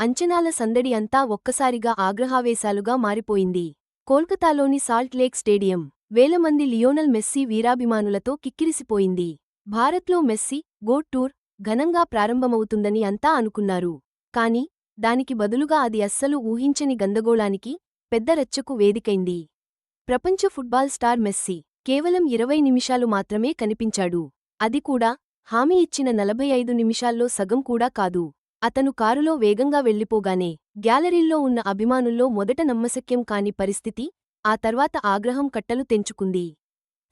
అంచనాల సందడి అంతా ఒక్కసారిగా ఆగ్రహావేశాలుగా మారిపోయింది. కోల్కతాలోని సాల్ట్ లేక్ స్టేడియం. వేలమంది లియోనల్ మెస్సీ వీరాభిమానులతో కిక్కిరిసిపోయింది. భారత్లో మెస్సీ గోట్ టూర్ ఘనంగా ప్రారంభమవుతుందని అంతా అనుకున్నారు. కాని దానికి బదులుగా అది అస్సలు ఊహించని గందగోళానికి పెద్ద రచ్చకు వేదికైంది. ప్రపంచ ఫుట్బాల్ స్టార్ మెస్సీ కేవలం ఇరవై నిమిషాలు మాత్రమే కనిపించాడు. అది కూడా హామీ ఇచ్చిన నలభై ఐదు నిమిషాల్లో సగం కూడా కాదు. అతను కారులో వేగంగా వెళ్ళిపోగానే గ్యాలరీల్లో ఉన్న అభిమానుల్లో మొదట నమ్మశక్యం కాని పరిస్థితి ఆ తర్వాత ఆగ్రహం కట్టలు తెంచుకుంది.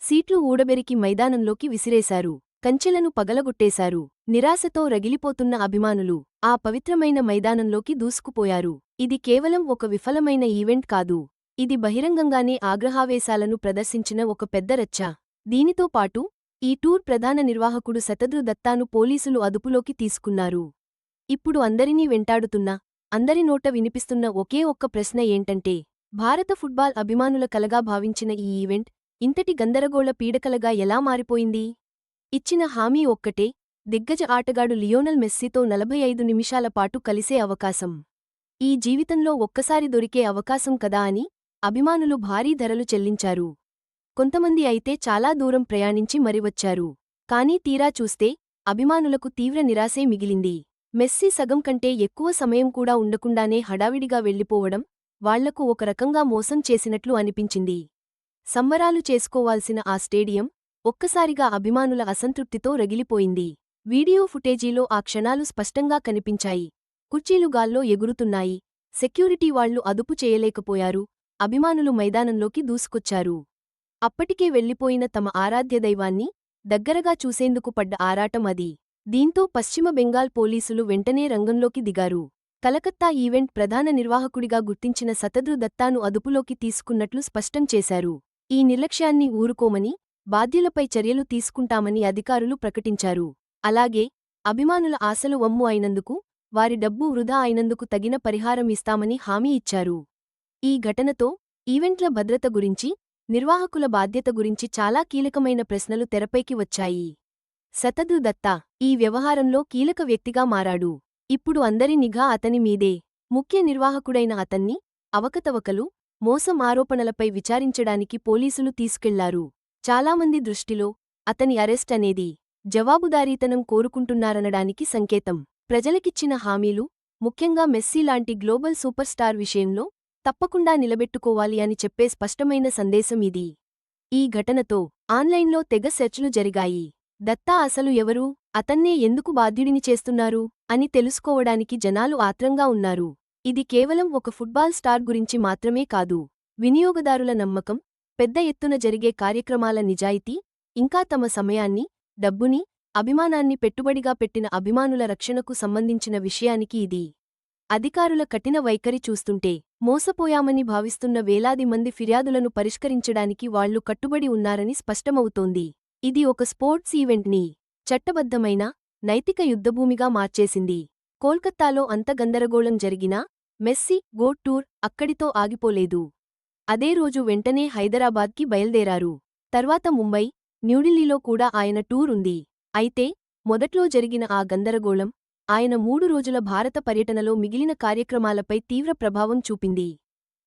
సీట్లు ఊడబెరికి మైదానంలోకి విసిరేశారు. కంచెలను పగలగొట్టేశారు. నిరాశతో రగిలిపోతున్న అభిమానులు ఆ పవిత్రమైన మైదానంలోకి దూసుకుపోయారు. ఇది కేవలం ఒక విఫలమైన ఈవెంట్ కాదు. ఇది బహిరంగంగానే ఆగ్రహావేశాలను ప్రదర్శించిన ఒక పెద్ద రచ్చ. దీనితో పాటు ఈ టూర్ ప్రధాన నిర్వాహకుడు శతద్రు దత్తాను పోలీసులు అదుపులోకి తీసుకున్నారు. ఇప్పుడు అందరినీ వెంటాడుతున్న అందరి నోట వినిపిస్తున్న ఒకే ఒక్క ప్రశ్న ఏంటంటే భారత ఫుట్బాల్ అభిమానుల కలగా భావించిన ఈ ఈవెంట్ ఇంతటి గందరగోళ పీడకలగా ఎలా మారిపోయింది? ఇచ్చిన హామీ ఒక్కటే దిగ్గజ ఆటగాడు లియోనల్ మెస్సీతో నలభై ఐదు నిమిషాల పాటు కలిసే అవకాశం. ఈ జీవితంలో ఒక్కసారి దొరికే అవకాశం కదా అని అభిమానులు భారీ ధరలు చెల్లించారు. కొంతమంది అయితే చాలా దూరం ప్రయాణించి మరివచ్చారు కానీ తీరా చూస్తే అభిమానులకు తీవ్ర నిరాశే మిగిలింది. మెస్సీ సగం కంటే ఎక్కువ సమయం కూడా ఉండకుండానే హడావిడిగా వెళ్ళిపోవడం వాళ్ళకు ఒక రకంగా మోసం చేసినట్లు అనిపించింది. సంబరాలు చేసుకోవాల్సిన ఆ స్టేడియం ఒక్కసారిగా అభిమానుల అసంతృప్తితో రగిలిపోయింది. వీడియో ఫుటేజీలో ఆ క్షణాలు స్పష్టంగా కనిపించాయి. కుర్చీలు గాల్లో ఎగురుతున్నాయి. సెక్యూరిటీ వాళ్ళు అదుపు చేయలేకపోయారు. అభిమానులు మైదానంలోకి దూసుకొచ్చారు. అప్పటికే వెళ్ళిపోయిన తమ ఆరాధ్య దైవాన్ని దగ్గరగా చూసేందుకు పడ్డ ఆరాటం అది. దీంతో పశ్చిమ బెంగాల్ పోలీసులు వెంటనే రంగంలోకి దిగారు. కలకత్తా ఈవెంట్ ప్రధాన నిర్వాహకుడిగా గుర్తించిన శతద్రు దత్తాను అదుపులోకి తీసుకున్నట్లు స్పష్టం చేశారు. ఈ నిర్లక్ష్యాన్ని ఊరుకోమని బాధ్యులపై చర్యలు తీసుకుంటామని అధికారులు ప్రకటించారు. అలాగే అభిమానుల ఆశలు వమ్ము అయినందుకు వారి డబ్బు వృధా అయినందుకు తగిన పరిహారం ఇస్తామని హామీ ఇచ్చారు. ఈ ఘటనతో ఈవెంట్ల భద్రత గురించి నిర్వాహకుల బాధ్యత గురించి చాలా కీలకమైన ప్రశ్నలు తెరపైకి వచ్చాయి. శతద్రు దత్తా ఈ వ్యవహారంలో కీలక వ్యక్తిగా మారాడు. ఇప్పుడు అందరి నిఘా అతని మీదే. ముఖ్య నిర్వాహకుడైన అతన్ని అవకతవకలు మోసం ఆరోపణలపై విచారించడానికి పోలీసులు తీసుకెళ్ళారు. చాలామంది దృష్టిలో అతని అరెస్ట్ అనేది జవాబుదారీతనం కోరుకుంటున్నారనడానికి సంకేతం. ప్రజలకిచ్చిన హామీలు ముఖ్యంగా మెస్సీ లాంటి గ్లోబల్ సూపర్ స్టార్ విషయంలో తప్పకుండా నిలబెట్టుకోవాలి అని చెప్పే స్పష్టమైన సందేశం ఇది. ఈ ఘటనతో ఆన్లైన్లో తెగ సెర్చ్లు జరిగాయి. దత్తా అసలు ఎవరు? అతన్నే ఎందుకు బాధ్యుడిని చేస్తున్నారు? అని తెలుసుకోవడానికి జనాలు ఆత్రంగా ఉన్నారు. ఇది కేవలం ఒక ఫుట్బాల్ స్టార్ గురించి మాత్రమే కాదు. వినియోగదారుల నమ్మకం పెద్ద ఎత్తున జరిగే కార్యక్రమాల నిజాయితీ ఇంకా తమ సమయాన్ని డబ్బుని అభిమానాన్ని పెట్టుబడిగా పెట్టిన అభిమానుల రక్షణకు సంబంధించిన విషయానికి ఇది. అధికారుల కఠిన వైఖరి చూస్తుంటే మోసపోయామని భావిస్తున్న వేలాది మంది ఫిర్యాదులను పరిష్కరించడానికి వాళ్ళు కట్టుబడి ఉన్నారని స్పష్టమవుతోంది. ఇది ఒక స్పోర్ట్స్ ఈవెంట్ని చట్టబద్ధమైన నైతిక యుద్ధభూమిగా మార్చేసింది. కోల్కత్తాలో అంత గందరగోళం జరిగినా మెస్సీ గోట్ టూర్ అక్కడితో ఆగిపోలేదు. అదే రోజు వెంటనే హైదరాబాద్కి బయల్దేరారు. తర్వాత ముంబై న్యూఢిల్లీలో కూడా ఆయన టూర్ ఉంది. అయితే మొదట్లో జరిగిన ఆ గందరగోళం ఆయన మూడు రోజుల భారత పర్యటనలో మిగిలిన కార్యక్రమాలపై తీవ్ర ప్రభావం చూపింది.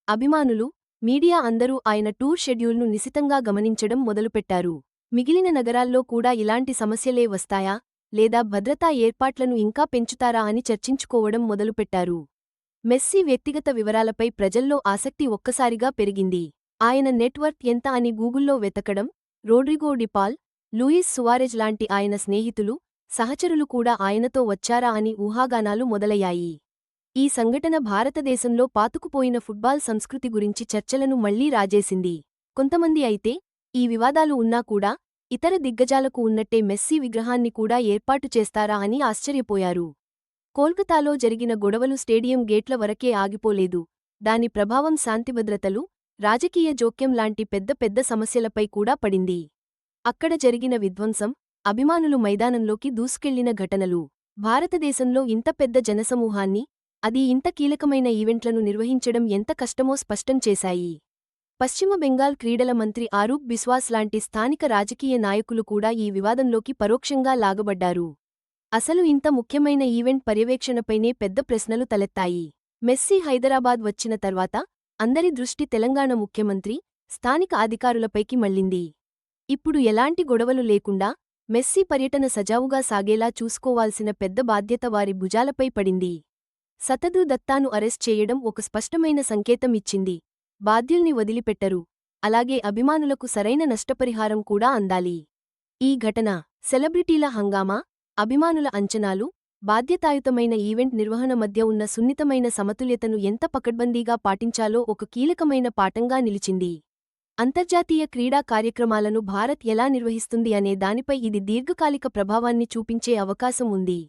అభిమానులు మీడియా అందరూ ఆయన టూర్ షెడ్యూల్ను నిశితంగా గమనించడం మొదలుపెట్టారు. మిగిలిన నగరాల్లో కూడా ఇలాంటి సమస్యలే వస్తాయా? లేదా భద్రతా ఏర్పాట్లను ఇంకా పెంచుతారా అని చర్చించుకోవడం మొదలుపెట్టారు. మెస్సీ వ్యక్తిగత వివరాలపై ప్రజల్లో ఆసక్తి ఒక్కసారిగా పెరిగింది. ఆయన నెట్వర్క్ ఎంత అని గూగుల్లో వెతకడం రోడ్రిగో డిపాల్ లూయిస్ సువారెజ్ లాంటి ఆయన స్నేహితులు సహచరులు కూడా ఆయనతో వచ్చారా అని ఊహాగానాలు మొదలయ్యాయి. ఈ సంఘటన భారతదేశంలో పాతుకుపోయిన ఫుట్బాల్ సంస్కృతి గురించి చర్చలను మళ్ళీ రాజేసింది. కొంతమంది అయితే ఈ వివాదాలు ఉన్నా కూడా ఇతర దిగ్గజాలకు ఉన్నట్టే మెస్సీ విగ్రహాన్ని కూడా ఏర్పాటు చేస్తారా అని ఆశ్చర్యపోయారు. కోల్కతాలో జరిగిన గొడవలు స్టేడియం గేట్ల వరకే ఆగిపోలేదు. దాని ప్రభావం శాంతిభద్రతలు రాజకీయ జోక్యం లాంటి పెద్ద పెద్ద సమస్యలపై కూడా పడింది. అక్కడ జరిగిన విధ్వంసం అభిమానులు మైదానంలోకి దూసుకెళ్ళిన ఘటనలు. భారతదేశంలో ఇంత పెద్ద జనసమూహాన్ని అది ఇంత కీలకమైన ఈవెంట్లను నిర్వహించడం ఎంత కష్టమో స్పష్టం చేశాయి. పశ్చిమ బెంగాల్ క్రీడల మంత్రి ఆరూప్ బిస్వాస్ లాంటి స్థానిక రాజకీయ నాయకులు కూడా ఈ వివాదంలోకి పరోక్షంగా లాగబడ్డారు. అసలు ఇంత ముఖ్యమైన ఈవెంట్ పర్యవేక్షణపైనే పెద్ద ప్రశ్నలు తలెత్తాయి. మెస్సీ హైదరాబాద్ వచ్చిన తర్వాత అందరి దృష్టి తెలంగాణ ముఖ్యమంత్రి స్థానిక అధికారులపైకి మళ్ళింది. ఇప్పుడు ఎలాంటి గొడవలు లేకుండా మెస్సీ పర్యటన సజావుగా సాగేలా చూసుకోవాల్సిన పెద్ద బాధ్యత వారి భుజాలపై పడింది. సతదు దత్తాను అరెస్ట్ చేయడం ఒక స్పష్టమైన సంకేతం ఇచ్చింది బాధ్యుల్ని వదిలిపెట్టరు. అలాగే అభిమానులకు సరైన నష్టపరిహారం కూడా అందాలి. ఈ ఘటన సెలబ్రిటీల హంగామా అభిమానుల అంచనాలు బాధ్యతాయుతమైన ఈవెంట్ నిర్వహణ మధ్య ఉన్న సున్నితమైన సమతుల్యతను ఎంత పకడ్బందీగా పాటించాలో ఒక కీలకమైన పాఠంగా నిలిచింది. అంతర్జాతీయ క్రీడా కార్యక్రమాలను భారత్ ఎలా నిర్వహిస్తుంది అనే దానిపై ఇది దీర్ఘకాలిక ప్రభావాన్ని చూపించే అవకాశం ఉంది.